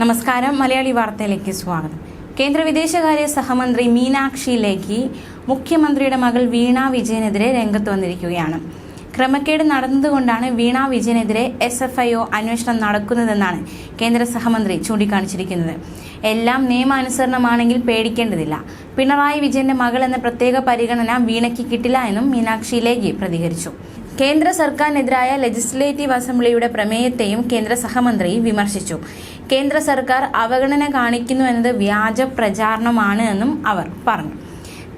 നമസ്കാരം. മലയാളി വാർത്തയിലേക്ക് സ്വാഗതം. കേന്ദ്ര വിദേശകാര്യ സഹമന്ത്രി മീനാക്ഷി ലേഖി മുഖ്യമന്ത്രിയുടെ മകൾ വീണ വിജയനെതിരെ രംഗത്ത് വന്നിരിക്കുകയാണ്. ക്രമക്കേട് നടന്നതുകൊണ്ടാണ് വീണ വിജയനെതിരെ എസ് എഫ് ഐ ഒ അന്വേഷണം നടക്കുന്നതെന്നാണ് കേന്ദ്ര സഹമന്ത്രി ചൂണ്ടിക്കാണിച്ചിരിക്കുന്നത്. എല്ലാം നിയമാനുസരണമാണെങ്കിൽ പേടിക്കേണ്ടതില്ല. പിണറായി വിജയന്റെ മകൾ എന്ന പ്രത്യേക പരിഗണന വീണയ്ക്ക് കിട്ടില്ല എന്നും മീനാക്ഷി ലേഖി പ്രതികരിച്ചു. കേന്ദ്ര സർക്കാരിനെതിരായ ലെജിസ്ലേറ്റീവ് അസംബ്ലിയുടെ പ്രമേയത്തെയും കേന്ദ്ര സഹമന്ത്രി വിമർശിച്ചു. കേന്ദ്ര സർക്കാർ അവഗണന കാണിക്കുന്നു എന്നത് വ്യാജ പ്രചാരണമാണ് എന്നും അവർ പറഞ്ഞു.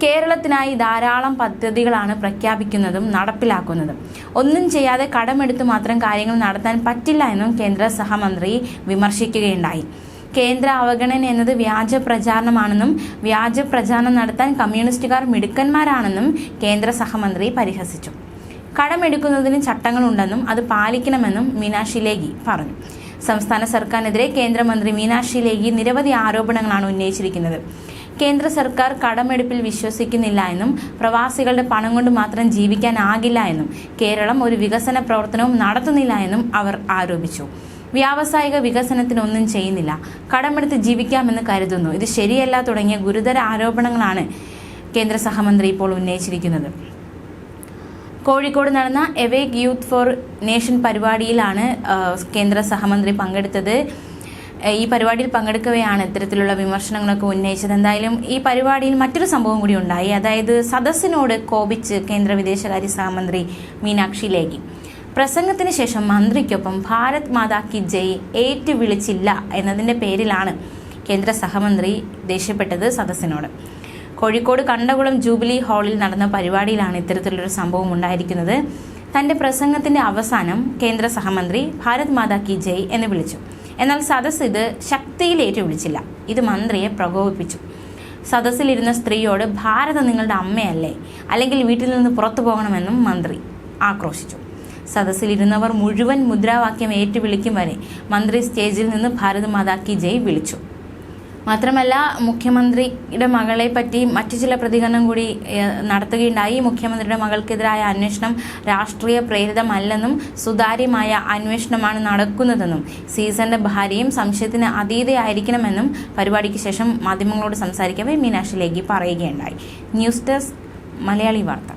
കേരളത്തിനായി ധാരാളം പദ്ധതികളാണ് പ്രഖ്യാപിക്കുന്നതും നടപ്പിലാക്കുന്നതും. ഒന്നും ചെയ്യാതെ കടമെടുത്ത് മാത്രം കാര്യങ്ങൾ നടത്താൻ പറ്റില്ല എന്നും കേന്ദ്ര സഹമന്ത്രി വിമർശിക്കുകയുണ്ടായി. കേന്ദ്ര അവഗണന എന്നത് വ്യാജ പ്രചാരണമാണെന്നും വ്യാജ പ്രചാരണം നടത്താൻ കമ്മ്യൂണിസ്റ്റുകാർ മിടുക്കന്മാരാണെന്നും കേന്ദ്ര സഹമന്ത്രി പരിഹസിച്ചു. കടമെടുക്കുന്നതിന് ചട്ടങ്ങളുണ്ടെന്നും അത് പാലിക്കണമെന്നും മീനാക്ഷി ലേഖി പറഞ്ഞു. സംസ്ഥാന സർക്കാരിനെതിരെ കേന്ദ്രമന്ത്രി മീനാക്ഷി ലേഖി നിരവധി ആരോപണങ്ങളാണ് ഉന്നയിച്ചിരിക്കുന്നത്. കേന്ദ്ര സർക്കാർ കടമെടുപ്പിൽ വിശ്വസിക്കുന്നില്ല എന്നും പ്രവാസികളുടെ പണം കൊണ്ട് മാത്രം ജീവിക്കാനാകില്ല എന്നും കേരളം ഒരു വികസന പ്രവർത്തനവും നടത്തുന്നില്ല എന്നും അവർ ആരോപിച്ചു. വ്യാവസായിക വികസനത്തിനൊന്നും ചെയ്യുന്നില്ല. കടമെടുത്ത് ജീവിക്കാമെന്ന് കരുതുന്നു. ഇത് ശരിയല്ല തുടങ്ങിയ ഗുരുതര ആരോപണങ്ങളാണ് കേന്ദ്ര സഹമന്ത്രി ഇപ്പോൾ ഉന്നയിച്ചിരിക്കുന്നത്. കോഴിക്കോട് നടന്ന എവേക് യൂത്ത് ഫോർ നേഷൻ പരിപാടിയിലാണ് കേന്ദ്ര സഹമന്ത്രി പങ്കെടുത്തത്. ഈ പരിപാടിയിൽ പങ്കെടുക്കവെയാണ് ഇത്തരത്തിലുള്ള വിമർശനങ്ങളൊക്കെ ഉന്നയിച്ചത്. എന്തായാലും ഈ പരിപാടിയിൽ മറ്റൊരു സംഭവം കൂടി ഉണ്ടായി. അതായത് സദസ്സിനോട് കോപിച്ച് കേന്ദ്ര വിദേശകാര്യ സഹമന്ത്രി മീനാക്ഷി ലേഖി. പ്രസംഗത്തിന് ശേഷം മന്ത്രിക്കൊപ്പം ഭാരത് മാതാ കി ജയ് ഏറ്റു വിളിച്ചില്ല എന്നതിന്റെ പേരിലാണ് കേന്ദ്ര സഹമന്ത്രി ദേഷ്യപ്പെട്ടത് സദസ്സിനോട്. കോഴിക്കോട് കണ്ടകുളം ജൂബിലി ഹാളിൽ നടന്ന പരിപാടിയിലാണ് ഇത്തരത്തിലൊരു സംഭവം ഉണ്ടായിരിക്കുന്നത്. തന്റെ പ്രസംഗത്തിന്റെ അവസാനം കേന്ദ്ര സഹമന്ത്രി ഭാരത് മാതാ കി ജയ് എന്ന് വിളിച്ചു. എന്നാൽ സദസ് ഇത് ശക്തിയിൽ വിളിച്ചില്ല ഇത് മന്ത്രിയെ പ്രകോപിപ്പിച്ചു. സദസ്സിലിരുന്ന സ്ത്രീയോട് ഭാരതം നിങ്ങളുടെ അമ്മയല്ലേ? അല്ലെങ്കിൽ വീട്ടിൽ നിന്ന് പുറത്തു പോകണമെന്നും മന്ത്രി ആക്രോശിച്ചു. സദസ്സിലിരുന്നവർ മുഴുവൻ മുദ്രാവാക്യം ഏറ്റുവിളിക്കും വരെ മന്ത്രി സ്റ്റേജിൽ നിന്ന് ഭാരത് മാതാ കി ജയ് വിളിച്ചു. മാത്രമല്ല മുഖ്യമന്ത്രിയുടെ മകളെ പറ്റി മറ്റു ചില പ്രതികരണം കൂടി നടത്തുകയുണ്ടായി. മുഖ്യമന്ത്രിയുടെ മകൾക്കെതിരായ അന്വേഷണം രാഷ്ട്രീയ പ്രേരിതമല്ലെന്നും സുതാര്യമായ അന്വേഷണമാണ് നടക്കുന്നതെന്നും സീസന്റെ ഭാര്യയും സംശയത്തിന് അതീതയായിരിക്കണമെന്നും പരിപാടിക്ക് ശേഷം മാധ്യമങ്ങളോട് സംസാരിക്കവേ മീനാക്ഷി ലേഖി പറയുകയുണ്ടായി. ന്യൂസ് ഡെസ്ക് മലയാളി വാർത്ത.